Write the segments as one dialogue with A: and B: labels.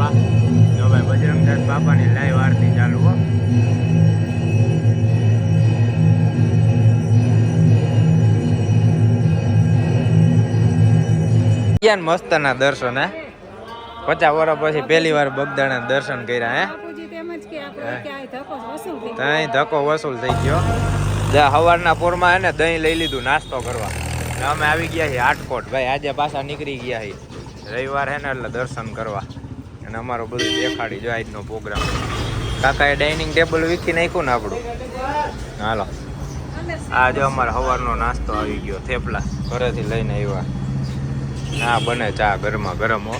A: બાપા. જો ભાઈ બજરંગદાસ બાપાની લાઈવ આરતી ચાલુ હો. ક્યાં મસ્તના દર્શન હે? પચાસ વર્ષ પછી પહેલી વાર બગદાણા દર્શન કર્યા હે?
B: બાપુજી તેમજ કે આપણે ક્યાંય ધક્કો વસૂલ થઈ
A: ત્યાં ધક્કો વસૂલ થઈ ગયો. જ્યાં સવારના પોરમાં એને દહીં લઈ લીધું નાસ્તો કરવા. અમે આવી ગયા છીએ આટકોટ ભાઈ આજે પાછા નીકળી ગયા છીએ. રવિવાર હે ને એટલે દર્શન કરવા. અને અમારો બધું દેખાડી જો આજનો પ્રોગ્રામ. કાકાએ ડાઇનિંગ ટેબલ વીખી નાખ્યું ને આપણું? હાલો. આ જો અમારો સવારનો નાસ્તો આવી ગયો, થેપલા. ઘરેથી લઈને આવ્યા. ના બને ચા ગરમા ગરમ, હો.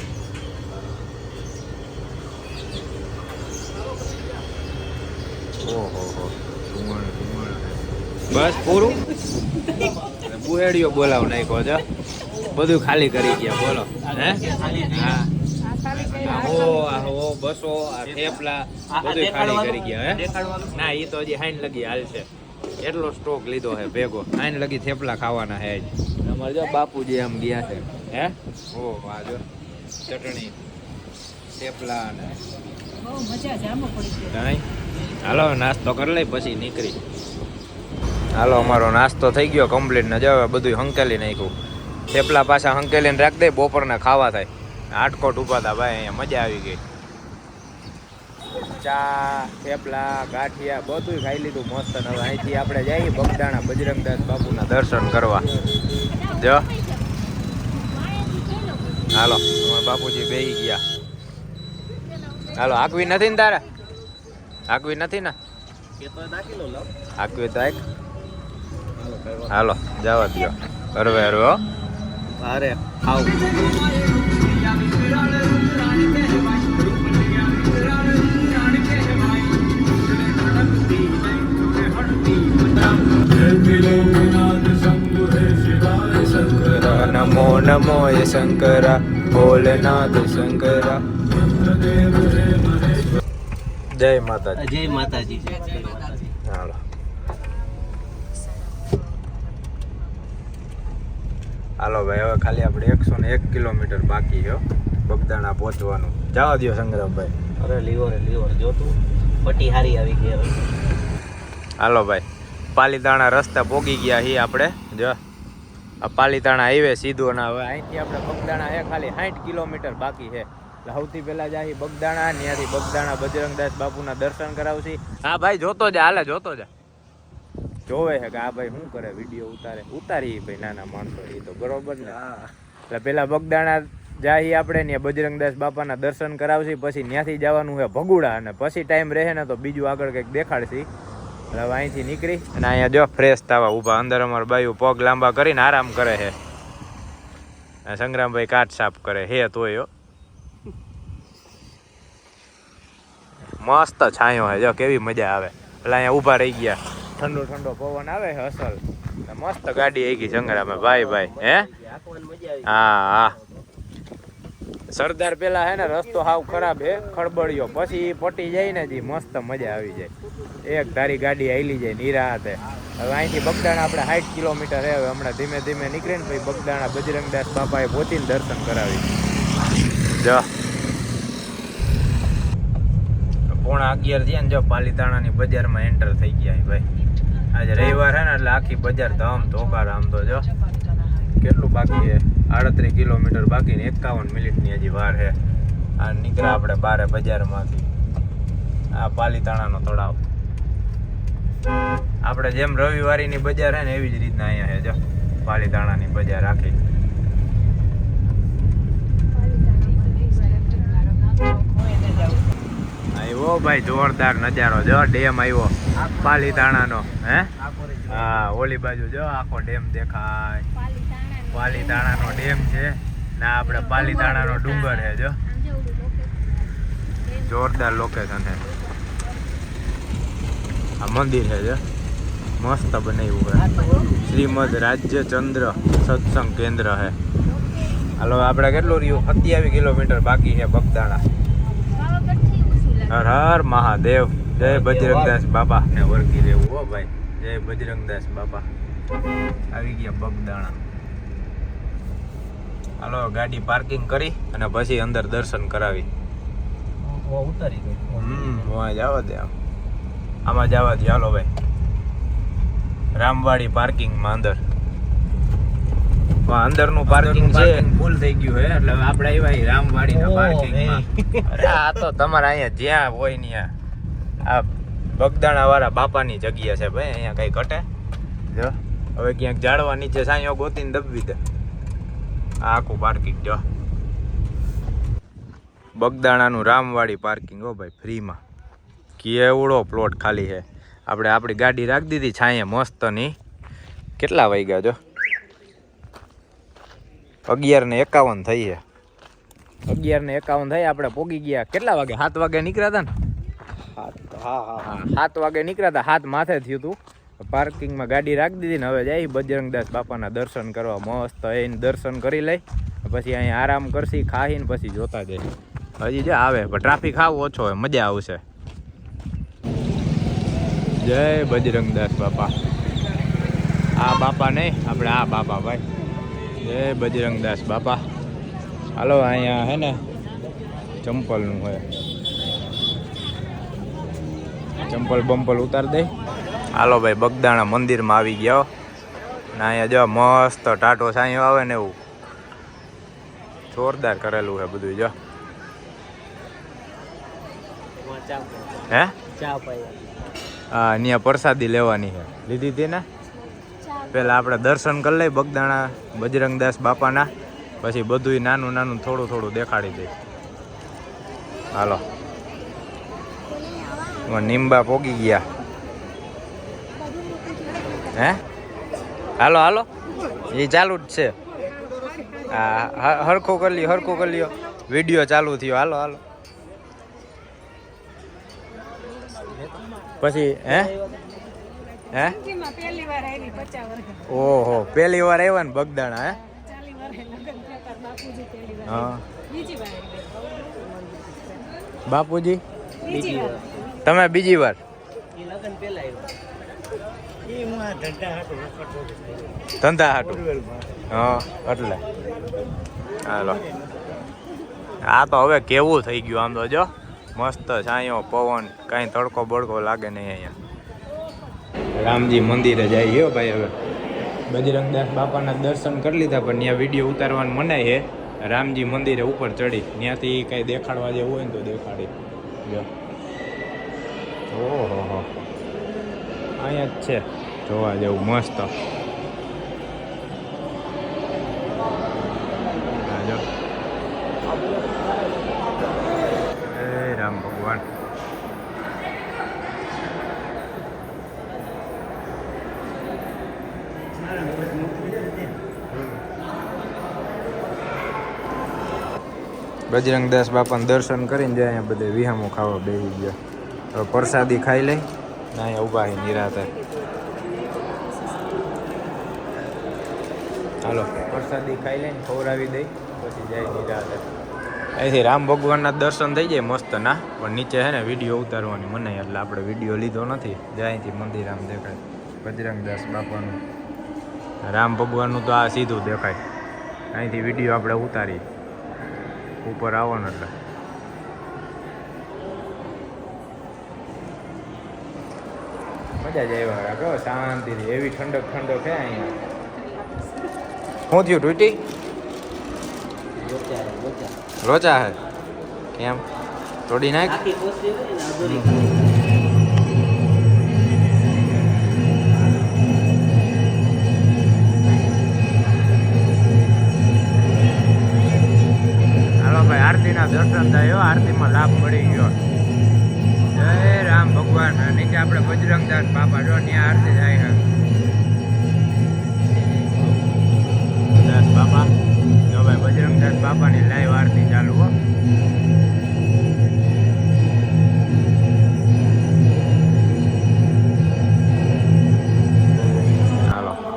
A: ઓહો બસ પૂરું? બુહેડિયો બોલાવ નાખ્યો છે બધું ખાલી કરી ગયા, બોલો. હે? હા. આ હો આ હો બસો આ થેપલા બધું ખાલી કરી ગયા હે? ના એ તો હજી હાઈન લગી હાલશે એટલો સ્ટોક લીધો હે ભેગો. હાઈન લગી થેપલા ખાવાના હે જ અમારે જો બાપુજી આમ ગયા છે. હે? ઓ જો ચટણી થેપલા ને
B: બહુ મજા જામો પડી
A: હાલો નાસ્તો કરી લઈ પછી નીકળી. હાલો અમારો નાસ્તો થઈ ગયો કમ્પ્લીટ ને જો બધું હંકેલી નાખ્યું. થેપલા પાછા હંકેલીને રાખ દે બપોરના ખાવા થાય. આટકોટ ઊભા હતા ભાઈ, અહીંયા મજા આવી ગઈ. ચા, થેપલા, ગાંઠિયા બધું ખાઈ લીધું મસ્ત. હવે અહીંથી આપણે જઈએ બગદાણા બજરંગદાસ બાપુના દર્શન કરવા. જો. હાલો બાપુજી બેહી ગયા. હાલો આકવી નથી ને તારે? આકવી નથી ને? આકવી તો એક હાલો, જવા દો હરવે હરવે
C: અરે આવ
A: નમો નમો એ શંકરા ભોલેનાથ શંકરા જય માતાજી
C: જય માતાજી
A: હાલો હાલો ભાઈ હવે ખાલી આપણે એકસો ને એક કિલોમીટર બાકી છે બગદાણા પહોંચવાનું. જવા દો સંગ્રામભાઈ.
C: અરે લીવર લીવર જોતું પટ્ટી હારી આવી ગઈ હવે.
A: હાલો ભાઈ. પાલીતાણા રસ્તા પોગી ગયા છીએ આપણે જો. આ પાલીતાણા હાઈવે સીધો ના હવે અહીંથી આપણે બગદાણા હે ખાલી સાઠ કિલોમીટર બાકી છે એટલે સૌથી પહેલા જાય બગદાણા ત્યાંથી બગદાણા બજરંગદાસ બાપુના દર્શન કરાવશી. હા ભાઈ જોતો જા હાલે જોતો જા. જોવે છે કે આ ભાઈ શું કરે વીડિયો ઉતારે. ઉતારી ભાઈ નાના માણસો એ તો બરોબર ને. એટલે પેલા બગદાણા જાય આપણે ને બજરંગદાસ બાપાના દર્શન કરાવશી પછી ત્યાંથી જવાનું છે ભગુડા અને પછી ટાઈમ રહે ને તો બીજું આગળ કંઈક દેખાડશી. હવે અહીંથી નીકળી અને અહીંયા જો ફ્રેશ થવા ઊભા. અંદર અમાર બાયું પગ લાંબા કરીને આરામ કરે છે. સંગ્રામભાઈ કાટ સાફ કરે હે તોય. મસ્ત છાંયો છે, જો કેવી મજા આવે. એટલે અહીંયા ઊભા રહી ગયા. ઠંડો ઠંડો પવન આવે છે અસલ. મસ્ત ગાડી આવી ગઈ સંગ્રામે. ભાઈ ભાઈ, હે? હા હા. સરદાર પેલા હે ને, રસ્તો હાવ ખરાબ હે ખળબળિયો પછી પટી જાય ને જી, મસ્ત મજા આવી જાય. એક તારી ગાડી આવેલી જાય નીરા હાથે. હવે અહીંથી બગદાણા આપણે સાઠ કિલોમીટર હે, હવે હમણાં ધીમે ધીમે નીકળીને પછી બગદાણા, બજરંગદાસ બાપાએ પહોંચીને દર્શન કરાવી જો. પોણા અગિયાર થયા ને જો પાલીતાણાની બજારમાં એન્ટર થઈ ગયા ભાઈ. આજે રવિવાર હે ને, એટલે આખી બજાર ધામ ધોકાર આમ તો જો. કેટલું બાકી છે? આડત્રીસ કિલોમીટર બાકી ને એકાવન મિનિટની હજી વાર છે આ નીકળ્યા આપણે બારે બજારમાંથી. આ પાલીતાણાનો તળાવ. આપણે જેમ રવિવારીની બજાર હે ને એવી જ રીતના અહીંયા છે પાલીતાણાની બજાર આખી. આવ્યો ભાઈ, જોરદાર નજારો, જો, ડેમ આવ્યો પાલીતાણાનો, હે? હા, ઓલી બાજુ, જો, આખો ડેમ દેખાય. પાલીતાણાનો ડેમ છે. ના આપણે પાલીતાણાનો ડુંગર છે જો. જોરદાર લોકેશન છે આ મંદિર છે જે. મસ્ત બનાવ્યું છે. શ્રીમદ રાજ્યચંદ્ર સત્સંગ કેન્દ્ર છે. હાલો આપણે કેટલું રહ્યું? સત્યાવીસ કિલોમીટર બાકી છે બગદાણા. હર હર મહાદેવ. જય બજરંગદાસ બાબા. ને વર્ગી રહેવું હો ભાઈ. જય બજરંગદાસ બાબા. આવી ગયા બગદાણા. હાલો ગાડી પાર્કિંગ કરી અને પછી અંદર દર્શન કરાવી.
C: ઓ ઉતારી ગઈ.
A: હમ વાં જવા દે આમ આમાં જવા દે હાલો ભાઈ. રામવાડી પાર્કિંગમાં અંદર. અંદરનું પાર્કિંગ છે. ફૂલ થઈ ગયું હે એટલે આપણે આવ્યા રામવાડીના પાર્કિંગમાં. અરે આ તો તમારા અહીંયા જ્યાં હોય ને આ બગદાણા વાળા બાપાની જગ્યા છે ભાઈ અહીંયા કઈ ઘટે? જો હવે ક્યાંક ઝાડવા નીચે સાંયો ગોતીને દબવી દે. આ આખું પાર્કિંગ જો. બગદાણાનું રામવાડી પાર્કિંગ હો ભાઈ ફ્રીમાં. કેવડો પ્લોટ ખાલી છે. આપણે આપણી ગાડી રાખી દીધી છાંયે મસ્તની. કેટલા વાગ્યા જો? અગિયાર ને એકાવન થઈ છે. અગિયાર ને એકાવન થઈ આપણે પોગી ગયા. કેટલા વાગે? સાત વાગે નીકળ્યા હતા ને?
C: હા હા
A: હા સાત વાગે નીકળ્યા હતા હાથ માથે થયું હતું પાર્કિંગમાં ગાડી રાખી દીધી ને હવે જાય. બજરંગદાસ બાપાના દર્શન કરવા મસ્ત એને દર્શન કરી લઈ. પછી અહીંયા આરામ કરશી ખાઈને પછી જોતા જઈ. હજી જે આવે પણ ટ્રાફિક આવ ઓછો હોય મજા આવશે. જય બજરંગદાસ બાપા. આ બાપા નહીં આપણે આ બાપા ભાઈ. જય બજરંગદાસ બાપા. હાલો અહીંયા હે ને ચંપલનું હોય. ચંપલ બંપલ ઉતાર દે. હાલો ભાઈ બગદાણા મંદિરમાં આવી ગયો ને અહીંયા જો મસ્ત ટાટો સાંયો આવે ને એવું. જોરદાર કરેલું છે બધું જો. હે
C: ચા
A: અહીંયા પ્રસાદી લેવાની છે. લીધી હતી ને? પેલા આપણે દર્શન કરી લઈ બગદાણા બજરંગદાસ બાપાના. પછી બધું નાનું નાનું થોડું થોડું દેખાડી દઈ હાલો. નિંબા પોગી ગયા. હે? હાલો હાલો. એ ચાલુ જ છે. હ- હરખું કરી લ્યો, હરખું કરી લ્યો. વીડિયો ચાલુ થયો. હાલો હાલો. પછી હે? હે?
B: જિંદગીમાં પહેલી વાર આવી પચાસ વર્ષ.
A: ઓહો પહેલી વાર આવ્યા ને બગદાણા હે?
B: બાપુજી વાર
A: હા.
B: બીજી વાર આવી.
A: બાપુજી?
B: બીજી વાર.
A: તમે બીજી વાર?
C: એ લગન પેલા આવ્યો.
A: ધંધા હાટું હા એટલે. હાલો. આ તો હવે કેવું થઈ ગયું આમ તો જો. મસ્ત છાંયો પવન કાંઈ તડકો બડકો લાગે નહીં અહીંયા. રામજી મંદિરે જાય ગયો ભાઈ હવે. બજરંગદાસ બાપાના દર્શન કરી લીધા પણ ત્યાં વીડિયો ઉતારવાનું મનાય છે. રામજી મંદિરે ઉપર ચડી. ત્યાંથી કાંઈ દેખાડવા જેવું હોય ને તો દેખાડી. જો. ઓહો. હો અહીંયા જ છે. જોવા જેવું મસ્ત આ જો. એ રામ ભગવાન. બજરંગદાસ બાપાને દર્શન કરીને જાય અહીંયા બધે વિહામો ખાવા બેસી ગયા. હવે પ્રસાદી ખાઈ લઈ ને અહીંયા ઊભા છે નિરાતે હાલો. પ્રસાદી ખાઈ લઈને ખવડાવી દઈ, પછી જાય નિરાતે અહીંથી રામ ભગવાનના દર્શન થઈ જાય મસ્ત, ના? પણ નીચે છે ને વીડિયો ઉતારવાની મને એટલે આપણે વીડિયો લીધો નથી. જાય અહીંથી મંદિર આમ દેખાય. બજરંગદાસ બાપાનું. રામ ભગવાનનું તો આ સીધું દેખાય. અહીંથી વીડિયો આપણે ઉતારી ઉપર આવો એટલે. મજા જ આવ્યા રાખો શાંતિથી. એવી ઠંડક ઠંડક છે અહીંયા. શું થયું ટૂટી
C: લોચા લોચા
A: હે. કેમ? તોડી નાખ? હાલો ભાઈ આરતીના દર્શન થાય હો, આરતીમાં લાભ મળી ગયો. જય રામ ભગવાન. નીચે આપણે બજરંગદાસ બાપા જો ત્યાં આરતી થાય બાપા. જો ભાઈ બજરંગદાસ બાપાની લાઈવ આરતી ચાલુ હો.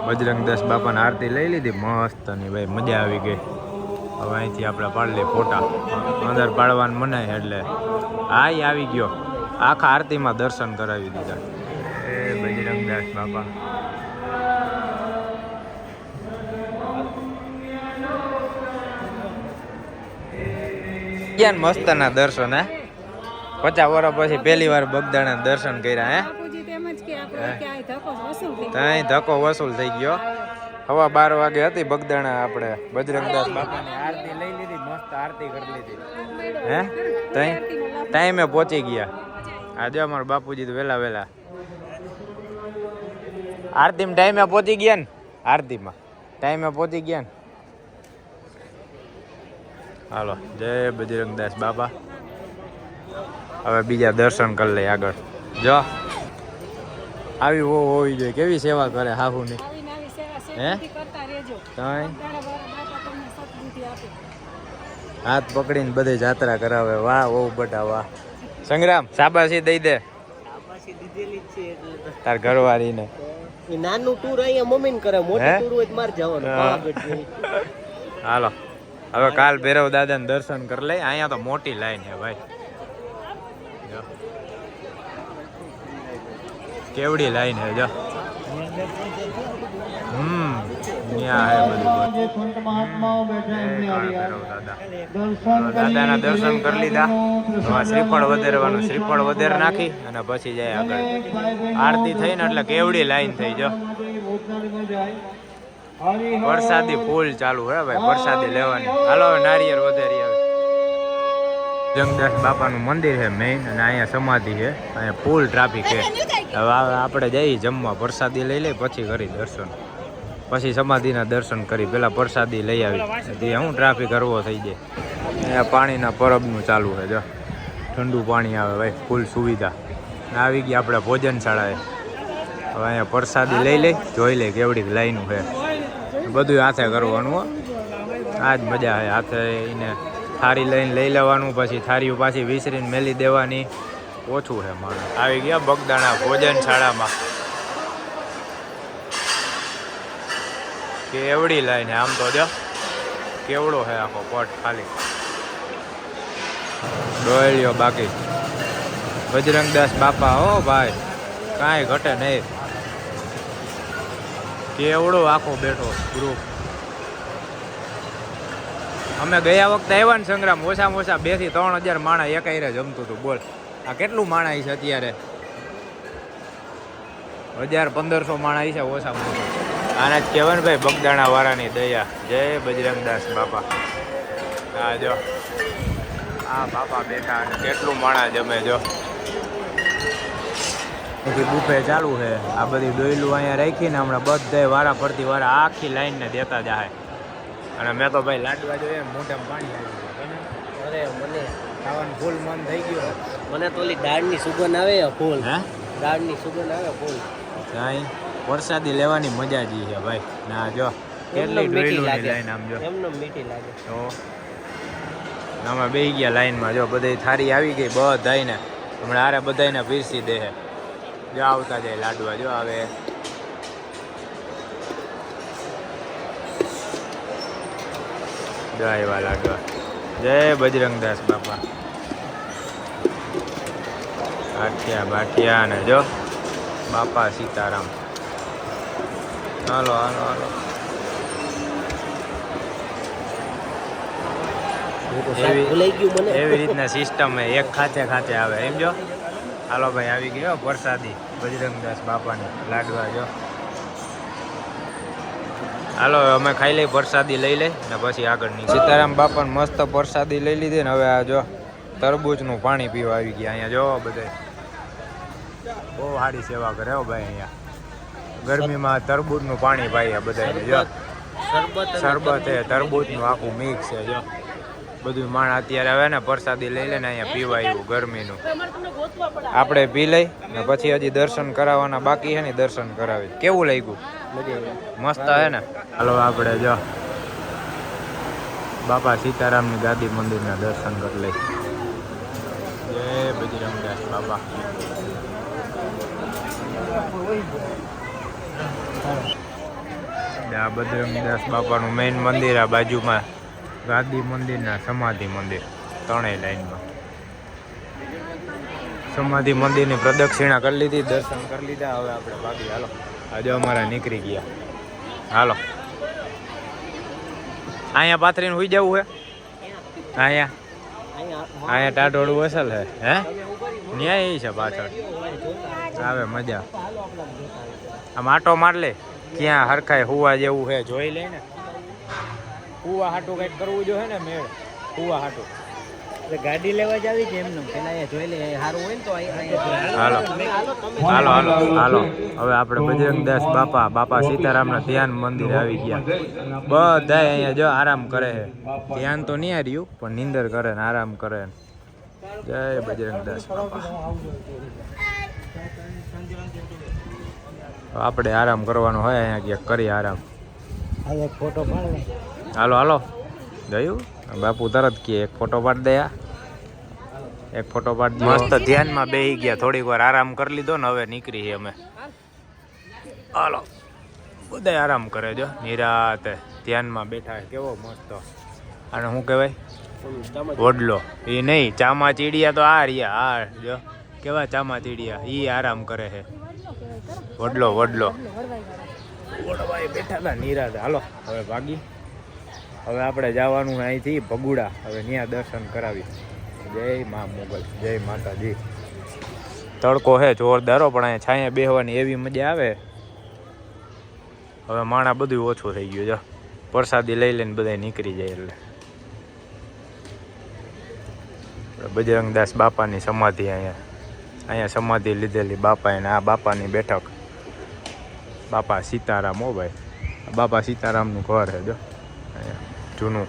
A: બજરંગદાસ બાપાની આરતી લઈ લીધી. મસ્તની ભાઈ મજા આવી ગઈ. હવે અહીંથી આપણે પાડી લઈએ ફોટા. અંદર પાડવાનું મનાય એટલે હા આવી ગયો. આખા આરતીમાં દર્શન કરાવી દીધા. એ બજરંગદાસ બાપા. ક્યાં મસ્તના દર્શન હે? પચાસ વર્ષ પછી પહેલી વાર બગદાણા દર્શન કર્યા હે? ત્યાં ધક્કો વસૂલ થઈ ગયો. હવા બાર વાગે હતી બગદાણા આપણે બજરંગદાસ બાપાની આરતી લઈ લીધી મસ્ત આરતી કરી લીધી. હે? ત્યાં ટાઈમે પહોંચી ગયા. આજે અમારા બાપુજી તો વહેલા વહેલા આરતીમાં ટાઈમે પહોંચી ગયા ને? આરતીમાં. ટાઈમે પહોંચી ગયા ને? હાલો જય બજરંગદાસ બાપા. હવે બીજા દર્શન કરી લઈએ આગળ. જો આવી હો હોવી જોઈએ. કેવી સેવા કરે હાહુની?
B: આવી નવી સેવા
A: હે? હાથ પકડીને બધે જાત્રા કરાવે. વાહ ઓ બટા વાહ. સંગ્રામ શાબાશી દઈ દે. તાર ઘરવાળીને.
C: ને નાનું ટૂર અહીંયા મમ્મી કરે મોટું ટૂર હોય મારે જવાનું.
A: હાલો. હવે કાલ ભૈરવ દાદાને દર્શન કરી લઈ અહીંયા તો મોટી લાઈન છે ભાઈ. કેવડી લાઈન છે, જો. હમ દાદાના દર્શન કરી લીધા. શ્રીફળ વધેરવાનું, શ્રીફળ વધેર નાખી અને પછી જાય આગળ. આરતી થઈ ને એટલે કેવડી લાઈન થઈ, જો. વરસાદી ફૂલ ચાલુ હે ભાઈ વરસાદી લેવાની. હાલો હવે નારિયેળ વધેરી આવે. જંગદાસ બાપાનું મંદિર છે મેઇન અને અહીંયા સમાધિ છે અહીંયા ફૂલ ટ્રાફિક છે હવે આપણે જઈએ જમવા પ્રસાદી લઈ લઈ પછી કરી દર્શન. પછી સમાધિના દર્શન કરી પેલા પ્રસાદી લઈ આવી. એટલે હું ટ્રાફિક હરવો થઈ જાય. અહીંયા પાણીના પરબનું ચાલુ છે જો. ઠંડુ પાણી આવે ભાઈ ફૂલ સુવિધા. આવી ગઈ આપણે ભોજનશાળાએ. હવે અહીંયા પ્રસાદી લઈ લઈ જોઈ લઈ કેવડી લાઈનું છે બધું હાથે કરવાનું આ જ મજા છે હાથે એને થાળી લઈને લઈ લેવાનું, પછી થાળીઓ પાછી વિસરીને મેલી દેવાની. ઓછું છે માણસ. આવી ગયા બગદાણા ભોજનશાળામાં કેવડી લઈને આમ તો, જો. કેવડો છે આખો પટ ખાલી. ડોયલીઓ બાકી. બજરંગદાસ બાપા, હો ભાઈ, કાંઈ ઘટે નહીં. કેવડો આખો બેઠો ગ્રુપ અમે ગયા વખતે આવ્યા ને સંગ્રામ, ઓછામાં ઓછા બેથી ત્રણ હજાર માણા એકાયરે જમતું હતું, બોલ. આ કેટલું માણા છે અત્યારે? હજાર પંદરસો માણા છે ઓછામાં ઓછા. આના જ કહેવાય ને ભાઈ, બગદાણા વાળાની દયા. જય બજરંગદાસ બાપા. હા જો. આ બાપા બેઠા કેટલું માણા જમે જો. પછી બુફે ચાલુ છે. આ બધી ડોયલું અહીંયા રાખીને હમણાં બધે વારા ફરતી વારા આખી લાઈનને દેતા જાય અને મેં તો ભાઈ લાડવા જોઈએ મોઢામાં પાણી આવી ગયું તને
C: અરે મને
A: ખાવાનું ફૂલ મન થઈ ગયું
C: મને તો ઓલી દાળની સુગંધ આવે ફૂલ.
A: હે?
C: દાળની સુગંધ આવે ફૂલ.
A: કાંઈ? વરસાદી લેવાની મજા જ છે ભાઈ. ના જો. કેટલી ડોયલુંની
C: લાગે.
A: લાઈન આમ જો.
C: એમનો મીઠી લાગે.
A: તો આમાં બે ગયા લાઈનમાં જો. બધી થારી આવી ગઈ બધાને હમણાં આરે બધાયને પીરસી દે છે. જો આવતા જાય લાડવા. જો આવે. જો આવ્યા લાડવા. જય બજરંગદાસ બાપા. ભાઠિયા ભાઠિયા ને જો બાપા સીતારામ. હાલો હાલો હાલો. એવી રીતના સિસ્ટમ એક ખાતે ખાતે આવે. એમ જો? હાલો ભાઈ આવી ગયો વરસાદી. બજરંગદાસ બાપાની લાડવા જો. હાલો અમે ખાઈ લઈ પ્રસાદી લઈ લઈ ને પછી આગળની સીતારામ બાપાને મસ્ત પ્રસાદી લઈ લીધી ને હવે આ જો તરબૂચનું પાણી પીવા આવી ગયા અહીંયા. જો બધે બહુ સારી સેવા કરે હો ભાઈ અહીંયા. ગરમીમાં તરબૂચનું પાણી પાઈએ બધા જો.
C: શરબત
A: શરબત છે તરબૂચનું આખું મિક્સ છે જો. બધું માણ અત્યારે આવે ને પ્રસાદી લઈ લે ને અહીંયા પીવા આવ્યું ગરમીનું. આપણે પી લઈ ને પછી હજી દર્શન કરાવવાના બાકી છે ને દર્શન કરાવી. કેવું લાગ્યું? મસ્ત હે ને? હાલો આપણે જો. બાપા સીતારામની ગાદી મંદિરના દર્શન કરી લઈ. જય બજરંગદાસ બાપા. આ બજરંગદાસ બાપાનું મેઇન મંદિર આ બાજુમાં. ગાદી મંદિરના સમાધિ મંદિર, ત્રણેય લાઈનમાં સમાધિ મંદિરની પ્રદક્ષિણા કરી લીધી, દર્શન કરી લીધા, હવે આપણે બાકી હાલો. આજે અમારા નીકળી ગયા. હાલો. અહીંયા પાથરીને હુઈ જવું હે? અહીંયા?
C: અહીંયા
A: ટાઢોળું અસલ હે હે? ન્યાય છે પાછળ. આવે મજા. આમ આટો માર લે. ક્યાં હરખાય હોવા જેવું છે જોઈ લે ને. હુવા હાટું કંઈક કરવું જોઈએ ને મેળ. કુવા હાટું
C: એટલે ગાડી લેવા જ આવી છે એમને પેલા એ જોઈ લે સારું હોય ને તો
A: હાલો. હાલો હાલો હાલો. હવે આપણે બજરંગદાસ બાપા બાપા સીતારામના ધ્યાન મંદિરે આવી ગયા. બધા અહીંયા જો આરામ કરે છે. ધ્યાન તો નહીં હાર્યું પણ નિંદર કરે ને આરામ કરે ને. જય બજરંગદાસ બાપા. આપણે આરામ કરવાનો હોય અહીંયા ક્યાંક કરી આરામ.
C: ફોટો પાડ.
A: હાલો હાલો. ગયું? બાપુ તરત કે એક ફોટો પાડ દે એક ફોટો પાડ મસ્ત ધ્યાનમાં બેહી ગયા. થોડીક વાર આરામ કરી લીધો ને હવે નીકળી અમે. હાલો. બધા આરામ કરે જો. નિરાતે ધ્યાનમાં બેઠા કેવો મસ્ત. અને શું કહેવાય? વડલો. એ નહીં ચામા ચીડિયા તો આ રહ્યા. આ જો. કેવા ચામા ચીડિયા એ આરામ કરે છે. વડલો વડલો. વડવાએ બેઠા હતા નિરાતે. હાલો, હવે ભાગી. હવે આપણે જવાનું અહીંથી ભગુડા. હવે ત્યાં દર્શન કરાવી જય મા મોગલ. જય માતાજી. તડકો હે જોરદારો, પણ અહીંયા છાંયા બેહવાની એવી મજા આવે. હવે માણા બધું ઓછું થઈ ગયું, જો. પ્રસાદી લઈ લઈને બધા નીકળી જાય એટલે. બજરંગદાસ બાપાની સમાધિ અહીંયા. અહીંયા સમાધિ લીધેલી બાપા એને આ બાપાની બેઠક. બાપા સીતારામ હો ભાઈ. બાપા સીતારામનું ઘર છે, જો. અહીંયા. જૂનું.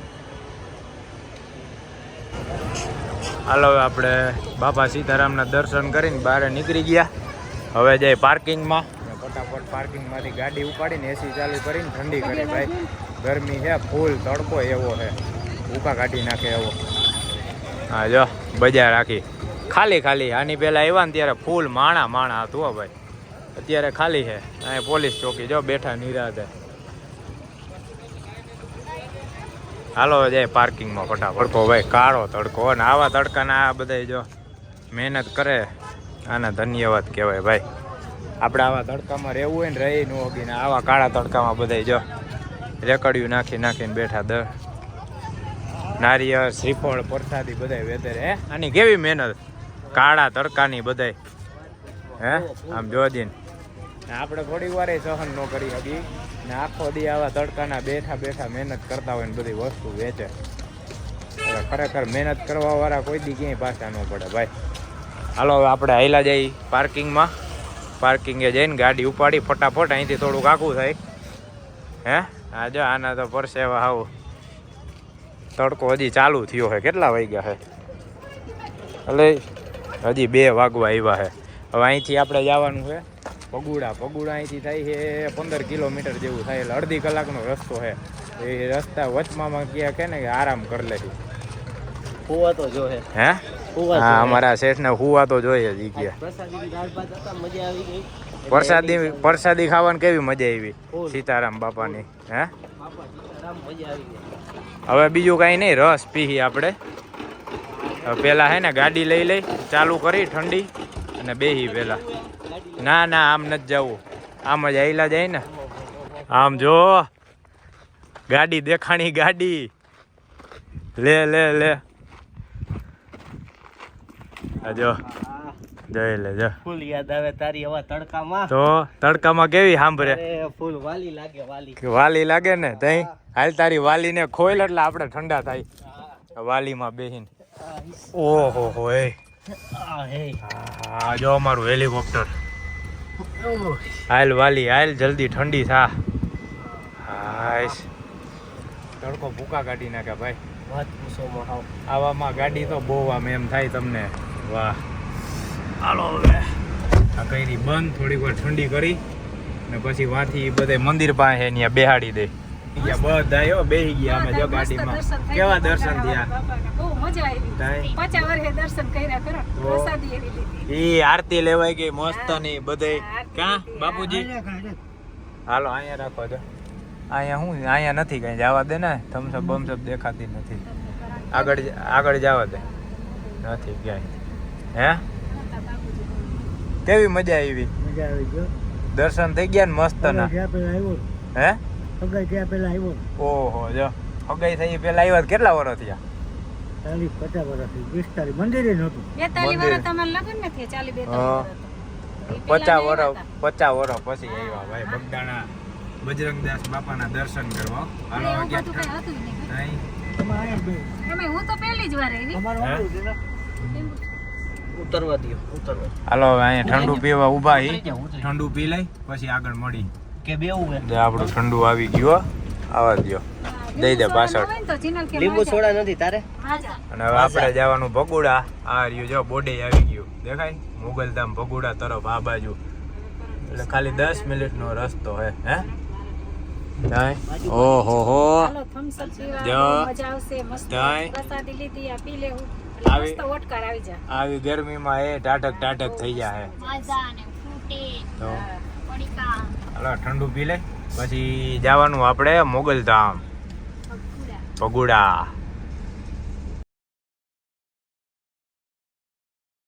A: હાલો હવે આપણે બાપા સીતારામના દર્શન કરીને બહાર નીકળી ગયા. હવે જઈ પાર્કિંગમાં. ફટાફટ પાર્કિંગમાંથી ગાડી ઉપાડીને એસી ચાલુ કરીને ઠંડી કરી. ભાઈ ગરમી છે ફૂલ તડકો એવો છે. ભૂકા કાઢી નાખે એવો. હા જો બજાર રાખી ખાલી ખાલી. આની પહેલાં આવ્યા ને ત્યારે ફૂલ માણા માણા હતું ભાઈ. અત્યારે ખાલી છે. અહીંયા પોલીસ ચોકી જો બેઠા નિરાતે. હાલો, જાય પાર્કિંગમાં ફટાફટ. તડકો ભાઈ, કાળો તડકો. અને આવા તડકાના આ બધા જો મહેનત કરે, આને ધન્યવાદ કહેવાય ભાઈ. આપણે આવા તડકામાં રહેવું હોય ને રહી ન હોગી ને આવા કાળા તડકામાં બધા જો રેકડિયું નાખી નાખીને બેઠા દર નારિયેળ, શ્રીફળ, પ્રસાદી બધાય વેતરે હે? આની કેવી મહેનત? કાળા તડકાની બધાય. હે? આમ જોજીને આપણે થોડીક વાર સહન ન કરી શકીએ ને આખો દી આવા તડકાના બેઠા બેઠા મહેનત કરતા હોય ને બધી વસ્તુ વેચે. ખરેખર મહેનત કરવા વાળા કોઈ દી ક્યાંય પાછા ન પડે ભાઈ. હાલો, હવે આપણે હાઈલા જઈ પાર્કિંગમાં. પાર્કિંગે જઈને ગાડી ઉપાડી ફટાફટ અહીંથી થોડુંક આખું થાય. હે? હા જો, આના તો પરસેવા આવું તડકો હજી ચાલુ થયો છે કેટલા વાગ્યા છે એટલે હજી બે વાગવા આવ્યા છે હવે અહીંથી આપણે જવાનું છે પગુડા પગુડા અહીંથી થાય છે પંદર કિલોમીટર જેવું થાય એટલે અડધી કલાકનો રસ્તો છે. એ રસ્તા વચમાં ક્યાં કે ને કે આરામ કરી લે
C: તો જો હે?
A: હે હા અમારા શેઠને હુવા તો જોઈએ જ ગયા
C: પ્રસાદી
A: પ્રસાદી ખાવાની કેવી મજા આવી? સીતારામ બાપાની હે? હવે બીજું કાંઈ નહીં રસ પીહી આપણે. પહેલાં પેલા હે ને ગાડી લઈ લઈ ચાલુ કરી ઠંડી અને બેહી પેલા ના ના આમ નથી જવું. આમ જ આયલા જાય ને. આમ જો ગાડી દેખાણી ગાડી. લે લે લે. જો. જઈ લે જો.
C: ફૂલ યાદ આવે તારી હવા તડકામાં.
A: તો તડકામાં કેવી સાંભળે?
C: ફૂલ વાલી લાગે વાલી.
A: વાલી લાગે ને તઈ? હાલ તારી વાલીને ખોઈલ એટલે આપણે ઠંડા થાય. વાલીમાં બેહીને. ઓહો હો એ.
C: આ હે
A: આ જો અમારું હેલિકોપ્ટર. હાલ વાલી હાલ જલ્દી ઠંડી થા. હાશ તડકો ભૂકા કાઢી નાખે ભાઈ.
C: વાત પૂછો માં
A: આવામાં ગાડી તો બહુ આમ એમ થાય તમને. વાહ. હાલો હવે. આ કરી બંધ થોડીક વાર ઠંડી કરી ને પછી વાથી બધે મંદિર પાસે ત્યાં બેહાડી દે. બધા એવો બેહી ગયા અમે જો ગાડીમાં. કેવા દર્શન થયા?
B: બહુ મજા આવી.
A: તાય.
B: પચાસ વર્ષે દર્શન કર્યા કરો પ્રસાદી એવી લીધી.
A: ઈ આરતી લેવાઈ ગઈ મસ્તની બધે. ક્યાં? બાપુજી? હાલો અહીંયા રાખો જો. અહીંયા હું? અહીંયા નથી કઈ. જવા દે ને. થમ્સઅપ બમસપ દેખાતી નથી. આગળ આગળ જવા દે. નથી ક્યાંય. હે? કેવી મજા આવી?
C: મજા આવી ગયો.
A: દર્શન થઈ ગયા ને મસ્ત ના? હે?
C: અગાઈ ત્યાં પેલા આવ્યો.
A: ઓહો જો. હગાઈ થઈ પેલા આવ્યા કેટલા વર્ષ થયા?
C: ચાલીસ પચાસ વર્ષથી પિસ્તાલીસ મંદિરે નહોતું.
B: બેતાલી
A: મંદિર.
B: વર્ષ તમારે લગ્ન નથી.
A: પચાસ વર્ષ પચાસ વર્ષ પછી આવ્યા ભાઈ બગદાણા બજરંગદાસ બાપાના દર્શન કરવા. હાલો
B: નહીં.
C: અહીંયા
B: હું તો પહેલી જ વાર આવી.
C: અમારું
A: હે?
C: વાંધો છે ને? ઉતરવા દો ઉતરવા.
A: હાલો હવે અહીંયા ઠંડુ પીવા ઊભા હી. ઠંડુ પી લઈ પછી આગળ મળી.
C: કે બેવું
A: આપણું ઠંડુ આવી ગયું. આવા દ્યો. દઈ દે પાછળ.
C: લીંબુ સોડા નથી તારે?
A: અને હવે આપણે જવાનું ભગુડા. આ રહ્યું જો બોડે આવી ગયું. દેખાય? મુગલધામ ભગુડા તરફ આ બાજુ. એટલે ખાલી દસ મિનિટનો રસ્તો હે હે? જાય. ઓહો હો. આવી.
B: મસ્ત ઓટકાર આવી જા.
A: આવી ગરમીમાં એ ટાટક ટાટક થઈ જાય તો. હાલો ઠંડુ પી લે. પછી જવાનું આપણે મોગલધામ ભગુડા